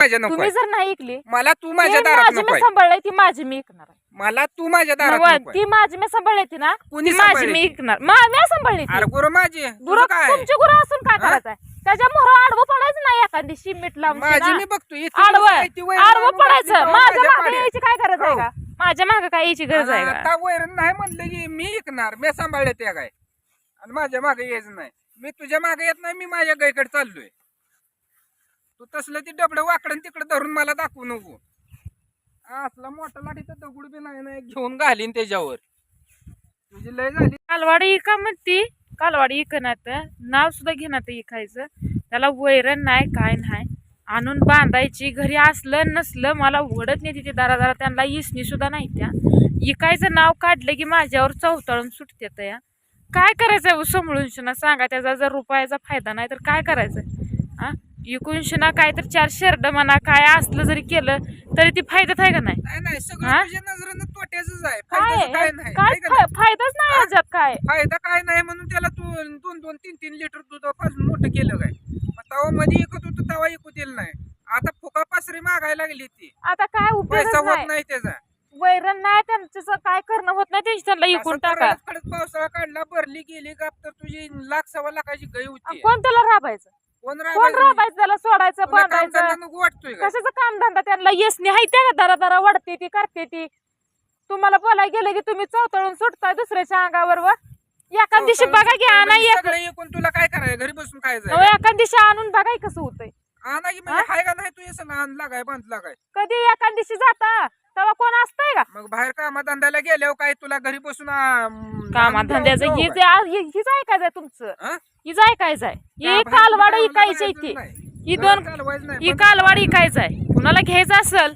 माझ्या नको तुम्ही जर नाही ऐकली मला तू माझ्या ती दारात माझी नको मी सांभाळले ती माझी मी ऐकणार आहे. मला तू माझ्या दारात नव्ह, नको ती माझी मी सांभाळली ती ना कुणी ती माझी सांभाळली? मी ऐकणार मा- मी सांभाळली ती. अरे गुरु माझी गुरु तुझं काय तुमची गुरु असून काय हा? करायचंय त्याच्या मोहर आडवं पडायचं नाही एखादी शीट लावून माझी. मी बघतो आडवं वैरण आडवं पडायचं तेव्हा माझ्या माझ्या मागे पाड्या. यायची काय गरज आहे हो. का माझ्या मागे काय यायची गरज आहे का आता वैरण नाही म्हणलं की मी ऐकणार मी सांभाळले ते काय आणि माझ्या मागे यायचं नाही मी तुझ्या मागे येत नाही मी माझ्या गाईकडे चाललोय तू तसलं ती डबडं वाकडं तिकडं धरून मला दाखवू नको. असला मोठा लाठीचा दगड बी नाही ना घेऊन घालीन त्याच्यावर. तुझी लय झाली. कालवाडी इका म्हणती? कालवाडी इकनात नाव सुद्धा घेणार इकायचं त्याला वैरण नाही काय नाही. आणून बांधायची. घरी असलं नसलं मला ओढत नाही तिथे दारा दारा त्यांना इसणी सुद्धा नाही त्या. इकायचं नाव काढलं की माझ्यावर चौताळून सुटते या. काय करायचं? हो समळून सांगा. त्याचा जर रुपयाचा फायदा नाही तर काय करायचं? हा इकून शिना काय तर चार शेरड म्हणा काय असलं जरी केलं तरी ती फायद्यात आहे का नाही? नाही नाही सगळं हा? तुझ्या नजरेनं तोट्याच आहे. काय फायद्याचं काय? नाही? काय आहे का नाही? फा- फायदाच नाही? ह्याच्यात काय? फायदा काय नाही म्हणून त्याला तू दोन दोन तीन तीन लिटर दूध पाजून मोठं केलं काय? मग तवा मध्ये इकत होतं तवा इकू दिलं नाही. आता फुका पासरी मागायला लागली ती. आता काय पैसा उपयोग होत नाही. नाही त्याचा. वैरण नाही त्यांचं काय करणं होत नाही त्यांची त्यांना इकून टाका. करायलाच पावसाळा काढला भरली गेली का तर तुझी लाख सव्वा लाखाची आणि होती. कोण त्याला राबायचं? कोण कोण राबायचं? त्याला सोडायचं बांधायचं वाटतोय का? कशाचं काम धंदा? त्यांना येसनी हाय त्या का दरा दरा वाढते ती करते ती? तुम्हाला बोलायला गेलं की तुम्ही चौतळून सुटताय दुसऱ्याच्या अंगावर व एका दिवशी बघा की आणा म्हणजे एक. सगळं एकूण तुला काय करायचं घरी बसून खायचं एका दिवशी आणून बघाय कसं होतंय? की म्हणजे हाय का नाही तू हे संग आणला काय बांधला काय कधी एका दिवशी जाता? तेव्हा कोण असतंय का? मग बाहेर कामा धंद्याला गेल्यावर काय तुला घरी बसून कामा धंद्याचं द्यावं हीच काय? हीच ऐकायचंय तुमचं. हा? हीच ऐकायचंय. ही कालवाड ती नाही. ही दोन. ही कालवाड इकायचंय. कुणाला घ्यायचं असल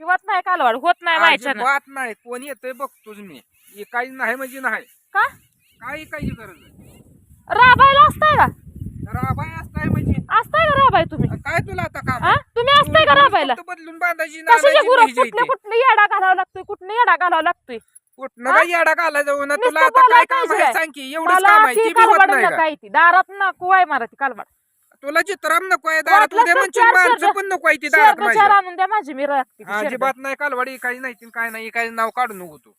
किंवाच नाही कालवाड होत नाही अजिबात नाही. कोण येतंय बघतोच मी. काही नाही म्हणजे नाही. का? काही काही गरज राबायला असताय का? राबाय असताय म्हणजे. असताय का राबाय तुम्ही? काय तुला आता काम? हा? तुम्ही असताय का राबायला? फक्त बदलून बांधायची कशाचे गुरं कुठले. कुठले येडा घालावा लागतोय? कुठले येडा घालावा लागतोय? येडा घाला जाऊ ना तुला नुसतं आता काय काम आहे? पाहिजे. सांग की एवढंच मला काम आहे ती ती बी होत कालवाड नाही का? काय ती दारात नको आहे मारा ती कालवाड. तुला चित्राम नको आहे दारात उद्या तर म्हणशील चार माणसं पण नको आहे ती दारात शेरडं चार माझ्या आणून द्या माझी मी राखते ती शेरडं. अजिबात नाही कालवाडी काही नाही ती काय नाही काही नाव काढू नको तू.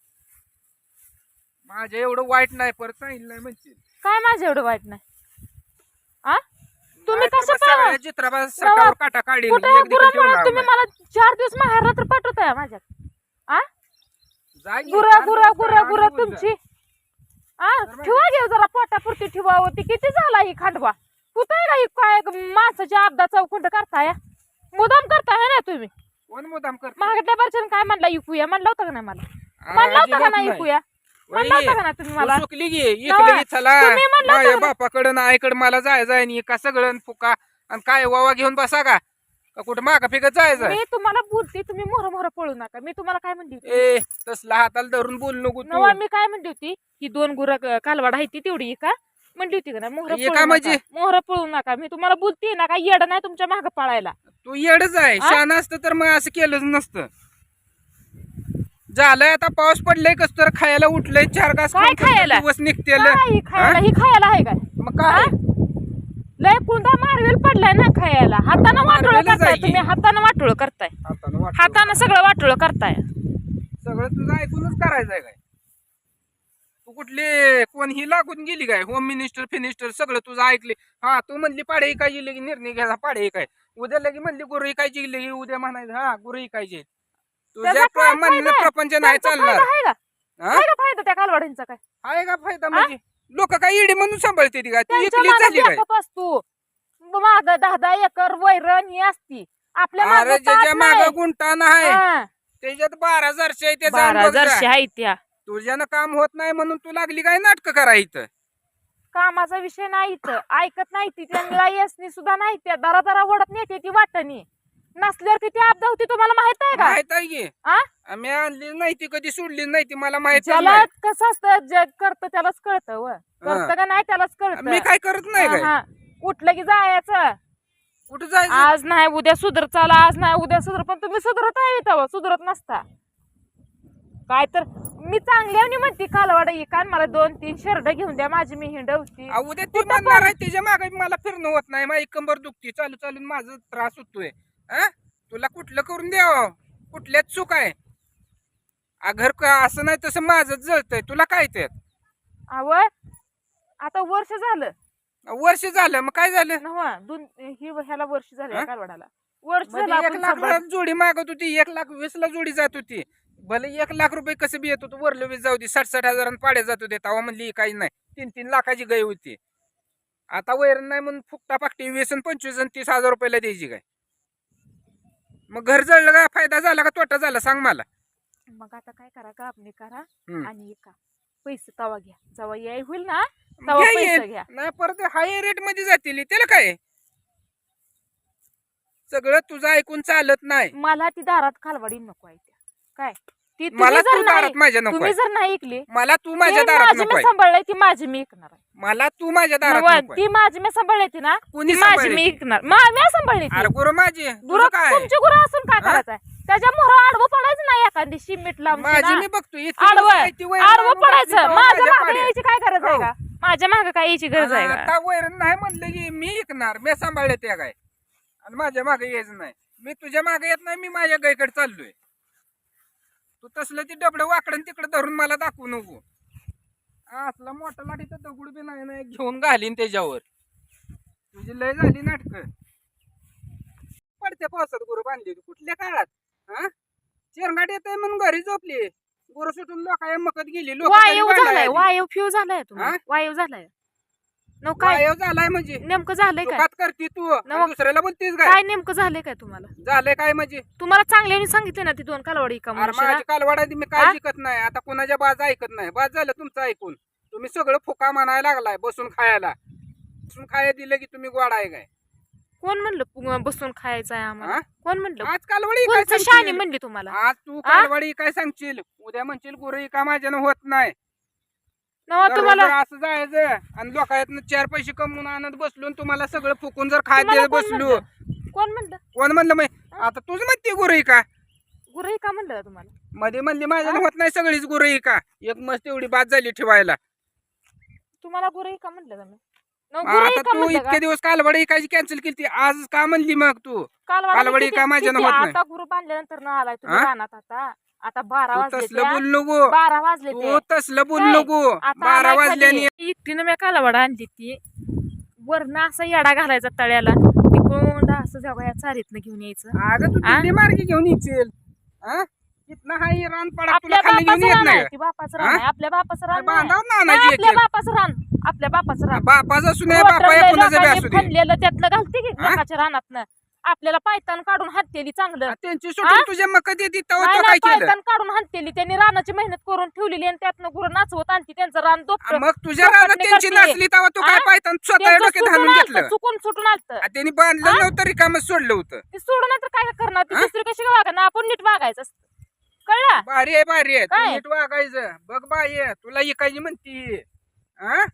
माझ्या एवढं वाईट नाही परत सांगितलं नाही म्हणशील. काय माझं एवढं वाईट नाही? आ? तुम्ही कसं पाहा? चित्राबा काटा कुठे गुरं तुम्ही. मला चार दिवस माहेर तर पाठवताय माझ्यात. आ? गुरं गुरं गुरं गुरं. तुमची. आ? ठेवा घेऊ जरा पोटापुरती ठेवावं ती किती झाला ही खांडवा? कुठे का ही? काय माणसाची आपदा चौकुंड करताय? मुदाम करताय ना तुम्ही? कोण मुदाम करत महागड्या बरच्यानं काय म्हणला इकूया? म्हणलं होतं का नाही मला? म्हणलं होतं का नाही. इकूया? म्हणलं होतं का ना तुम्ही मला? चुकली गे नवा, इकडे चला. तुम्ही म्हणलं होतं माझ्या ना. बापाकडं ना आईकडे मला जायचं आहे आणि का सगळं फुका. आणि काय वावा घेऊन बसा का? का कुठं मागा फिकत जायचं? मी तुम्हाला बोलते तुम्ही मोहर मोहर पळू नका. मी तुम्हाला काय म्हणली होती? ए तसला हाताला धरून बोल नको तू. नवा मी काय म्हणली होती? ही दोन गुर कालवाड आहे ती तेवढी का म्हणली होती का ना मोहर हे का म्हणजे? मोहर पळू नका. मी तुम्हाला बोलते ना काय येड नाही तुमच्या माग पळायला. तू येडच आहे? शान असतं तर मग असं केलंच नसतं. झालंय आता पाऊस पडलाय कस तर खायला उठलंय चार घास काय खायला? दिवस निघतेल. काय ही? खायला? ही खायला आहे काय? मग काय? लय कुंदा मारवेल पडलाय ना खायला. हातानं वाटोळ करताय. तुम्ही. हातानं वाटोळ करताय. हातानं सगळं वाटोळ करताय. सगळं तुझं ऐकूनच करायचंय काय? तू कुठली? कोण ही लागून गेली काय? होम मिनिस्टर फिनिस्टर सगळं तुझं ऐकले. हा तू म्हणली पाडे काय गेली की निर्णय घ्यायचा पाडे काय उद्या लगी म्हणली गुरु काय गेली उद्या म्हणायचं हा गुरु इकायचे तुझ्या त्याचा काय म्हणणं फायदा? आहे? प्रपंच नाही त्यांचा चालणार. फायदा आहे का? हा? आहे का फायदा त्या कालवाडींचा काय? आहे का फायदा म्हणजे? लोक काय इडी म्हणून सांभाळते ती काय तू त्यांच्या इकली झाली मागे काय एकच असतो. माग दहा दहा एकर वैरण ही असती. आपल्या मागं ज्याच्या नाही. गुंटा नाही हा, त्याच्यात बारा जरशे आहे ते जाऊन बारा बघ जा. जरशी आहे त्या. तुझ्यानं काम होत नाही म्हणून तू लागली काय नाटक करायचं कामाचा विषय नाही इथं. ऐकत नाही ती. त्यांना यसनी सुद्धा नाही त्या. दरा दरा वडत नेते ती वाटणी. नसल्यावर किती आपदा होती तुम्हाला माहीत आहे का? माहीत आहे की. आ? आम्ही आणली नाही ती कधी सोडली नाही ती मला माहीत ज्याला कसं असतं जग करतं त्यालाच कळतं व. करतं का नाही त्यालाच कळतं. मी काय करत नाही काय हा. उठलं की जायचं? कुठं जायचं? आज नाही उद्या सुधर चाला आज नाही उद्या सुधर पण तुम्ही सुधरत आहे तेव्हा सुधरत नसता. काय तर मी चांगल्याने म्हणते कालवाडा इकान मला दोन तीन शर्ट घेऊन द्या माझी मी हिंडवती. अहो, उद्या ती म्हणणार आहे त्याच्यामागे मला फिरणं होत नाही माझी कंबर दुखती. चालू चालून माझा त्रास होतोय. हा? तुला कुठलं करून द्यावं? कुठल्याच चूक आहे? आ, घर का असं नाही तसं माझंच जळतंय. तुला काय ते अव आता वर्ष झालं. वर्ष झालं. मग काय झालं? नव्हा दोन ही ह्याला वर्ष झालं वर्ष झालं मध्ये एक आपण लाख जोडी मागत होती. एक लाख वीस ला जोडी जात होती. भले एक लाख रुपये कसं बी येत होतं वरलं वीस जाऊ दे. साठ साठ हजारांना पाड्या जात होते तेव्हा म्हणली काही नाही. तीन तीन लाखाची गाय होती. आता वैरण नाही म्हणून फुकटा पाकटी वीस आणि पंचवीस आणि तीस हजार रुपयाला द्यायची काय मग घर जळलं का? फायदा झाला का? तोटा झाला? सांग मला. मग आता काय करा? का आपण करा हम्म. आणि एका पैसे तवा घ्या. जेव्हा याय होईल ना? तवा घ्या पैसे. घ्या. नाही परत हाय रेटमध्ये जातील. त्याला काय? सगळं तुझं ऐकून चालत नाही. मला ती दारात कालवाडी नको आहे त्या. काय? ती तुम्ही मला जर तू दारात माझ्या नको तुम्ही आहे. जर नाही ऐकली मला तू माझ्या ती दारात माझी नको मी आहे ती माझी मी ऐकणार आहे. मला तू माझ्या दारात नव्ह, नको आहे. ती माझी मी सांभाळली ती ना कुणी ती माझी सांभाळली मी ती? ऐकणार. मा- मी सांभाळली ती. अरे गुरु माझी गुरु तुझं काय तुमची गुरु असून काय हा? करायचंय? त्याच्या मोहर आडवं पडायचं नाही एखादी मीठ लावून माझी मी बघतो इतकी आडवं आहे वैरण आडवं आणून पडायचं. तेव्हा माझ्या माझ्या मागे पाड्या. यायची काय गरज आहे हो. का? माझ्या मागे काय यायची गरज आहे आणि का? आता वैरण नाही म्हणलं की मी ऐकणार. मी सांभाळले त्या गाय. आणि माझ्या मागे यायचं नाही. मी तुझ्या मागे येत नाही मी माझ्या गायकडे चाललोय. तू तसलं ती डबडं वाकडं तिकडे धरून मला दाखवू नको. असला मोठा लाठीचा दगड बी नाही ना घेऊन घालीन त्याच्यावर. तुझी लय झाली नाटक. पडत्या पावसात गुरु बांधली कुठल्या काळात? हा? चिरंगाट येत म्हणून घरी झोपली. गुरु सुटून लोकाया मकत गेली लोक वायू झालाय वायू फ्यू झालाय तुम्हाला. हा? वायू झालाय. न काय? झालाय म्हणजे. नेमकं झालंय काय? करते तू. आणि नवं. दुसऱ्याला बोलतीस काय काय नेमकं झालंय काय तुम्हाला? झालंय काय म्हणजे? तुम्हाला चांगल्याने सांगितलं ना ती दोन कालवाडी का अरे मनुष्याला? माझी कालवाडा मी हा? काय शिकत नाही. आता कोणाच्या बाज ऐकत नाही. बाज झालं तुमचं ऐकून. तुम्ही सगळं फुका म्हणायला लागलाय बसून खायला. बसून खायला दिलं की तुम्ही गोड आहे काय? कोण म्हणलं पु- बसून खायचं आहे आम्हाला? हा? कोण म्हणलं? आज कालवडी काय सांगशील? म्हणली तुम्हाला? आज तू कालवाडी काय सांगशील? उद्या म्हणशील गुरु का माझ्यानं होत नाही. नवा तुम्हाला असं जायचं आणि लोकांना चार पैसे कमवून आणत बसलो आणि तुम्हाला सगळं फुकून जर तुम्हाला कोण बसलो? कोण म्हणलं कोण म्हणलं मग? आता तुझं म्हणते गुरु का गुरु का म्हणलं तुम्हाला? मध्ये म्हणली माझ्यानं होत नाही सगळीच गुरु का एक मस्त एवढी बाद झाली ठेवायला. तुम्हाला गुरु का म्हणलं आता का तू म्हणलं का? इतके दिवस कालवडी काय कॅन्सल केली आज का म्हणली मग तू? कालवाडी कालवडी किती- का माझ्यानं किती? होत नाही? आता गुरु बांधल्यानंतर ना आलाय तुम्ही हा? रानात आता. आता बारा वाजले तसलं त्या. बोल नको बारा वाजले ते. तू तसलं बोल काय? नको आता बारा आलाय वाजल्याने खाली. एकटीनं मी कालवाडा आणली ती वरनं असा येडा घालायचा तळ्याला तिकडून असं जेव्हा या चारीतनं घेऊन यायचं अगं तू आ? दिल्ली मार्गी घेऊन येशील हा? इथनं हाय रान पडा तुला आपल्या खाली घेऊन बापाचं येत रान नाही आहे ती बापाचं हा? रान आहे आपल्या बापाचं रान नाही. बांधाव ना नाही, आणायची आपल्या एक बापाचं रान आपल्या बापाचं रान बापाचं असू नये बापा कुणाचं बी असू दे त्यातलं घालते की हा? लोकांच्या रानातनं आपल्याला पायतान काढून हाततेली चांगलं. त्यांची? सुटून तुझ्या काय केलं? पायतान काढून हाततेली त्यांनी रानाची मेहनत करून ठेवलेली आणि त्यातनं गुरु नाचवत आणती. त्यांचं रान दोपट मग तुझ्या चौकटने रानात त्यांची करते. नसली तेव्हा तू काय? पायतान स्वतः त्यांचं डोक्यात सुटून घालून आलतं, घेतलं चुकून सुटून आलतं. आ, त्यांनी बांधलं नव्हतं रिकामं सोडलं होतं. ते सोडून तर काय करणार? ती हा? दुसरी कशी वागा ना आपण नीट वागायचं असतं. कळलं? भारी आहे भारी आहे. तू काय? नीट वागायचं. बघ बाई तुला इकायची म्हणती. हा?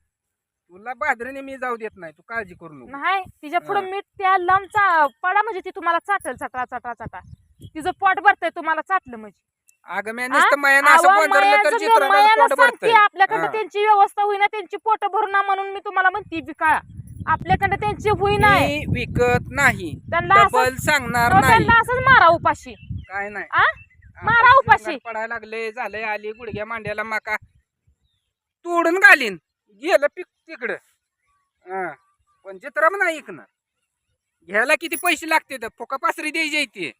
तुला बाजरीने मी जाऊ देत नाही तू काळजी करू नको. नाही तिच्या पुढे हा. मीठ त्या लांबचा पडा म्हणजे ती तुम्हाला चाटल चटा चटा चटा. तिचं पोट भरतंय तुम्हाला चाटलं म्हणजे. अगं मी? नुसतं मायानं असं अहो, गोंधळलं तर मायाचं चित्राला मायाला पोट सांगते, भरतंय. आपल्याकडे हा. त्यांची व्यवस्था होईना त्यांची पोट भरणा म्हणून मी तुम्हाला म्हणते बिकाळा आपल्याकडे त्यांची होईना मी विकत नाही. त्यांना असं डबल सांगणार नाही. त्यांना असंच मारा उपाशी. काय नाही. आ? आता मारा उपाशी. पडायला लागले झालंय आली गुडघ्या मांड्याला माका. तोडून घालीन. गेलं पीक तिकडं. हा. पण चित्रम नाही ऐकणार घ्यायला किती पैसे लागते तर फुका पासरी द्यायची ते.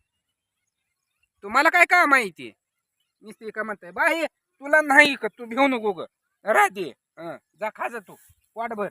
तुम्हाला काय काम आहे ते? नुसते का म्हणताय हे तुला नाही का तू घेऊ नको ग. राहते. जा खा जा तू. वाटभर